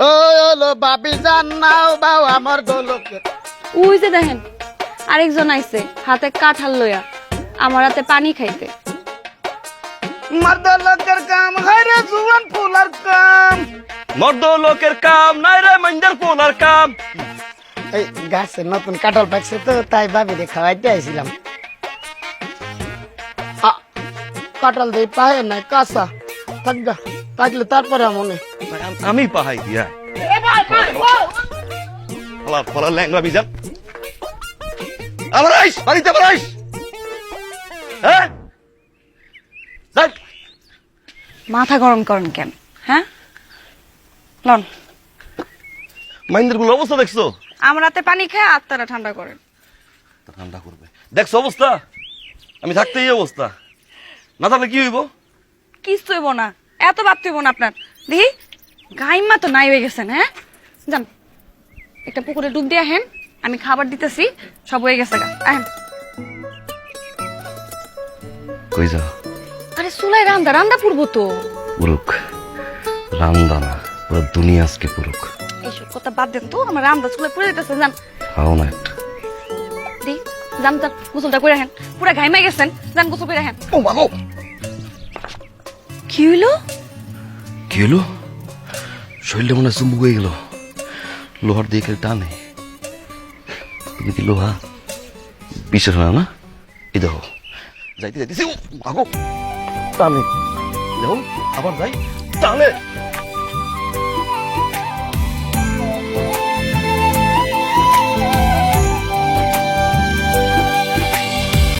ও হলো জান নাও বাও আমার গোলকে। ওই যে দেখেন আরেকজন আইছে হাতে কাঁঠাল লইয়া আমার হাতে পানি খাইতে। মর্দ লোকের কাম হাইরে জুয়ান ফুলার কাম। মর্দ লোকের কাম নাই রে মঞ্জার কাম। এই গাছে নতুন কাঁঠাল পাকছে তো তাই ভাবি রে খাওয়াইতে আইছিলাম। আ, কাঁঠাল দিয়ে পায়ে নাই কাঁচা। থাকবা থাকলে তারপরে মনে আমি পাহাই দিয়া। ফলা ফলা ল্যাংরা বিজান আবার আইস বাড়িতে আবার আইস। হ্যাঁ। মাথা গরম করেন কেন? হ্যাঁ? লন। মাইন্দেরগুলো অবস্থা দেখছ? আমার হাতে পানি খায় আত্মারা ঠান্ডা করেন। ঠান্ডা করবে। দেখছ অবস্থা? আমি থাকতে এই অবস্থা। না থাকলে কি হইব? কিচ্ছু হইব না। এত ভাবতে হইব না আপনার। দেখি গাইমা তো নাই হয়ে গেছেন হ্যাঁ? যান একটা পুকুরে ডুব দিয়ে আহেন আমি খাবার দিতেছি সব হয়ে গেছে গা। আহেন। কই যাও? আরে চুলাই রান্দা রান্দা পুরবো তো। পুরুক রামদানা পুরো দুনিয়া আজকে পুরুক এইসব কথা বাদ দেন তো আমার রান্দা চুলাই পুড়ে দিতেছে যান। খাও না একটা। দি যান যান গোসলটা করে আহেন। পুরা ঘাইমা গেছেন যান গোসল করে আহেন। ও বাবু কি হইল কি হলো শরীরটা মনে হয় চুম্বুক হয়ে গেল। লোহার দিকে টানে। তুমি কি লোহা? বিশ্বাস হয় না? এই দেখো। যাইতে যাইতেছি আগো টানে। দেখো, আবার যাই। টানে।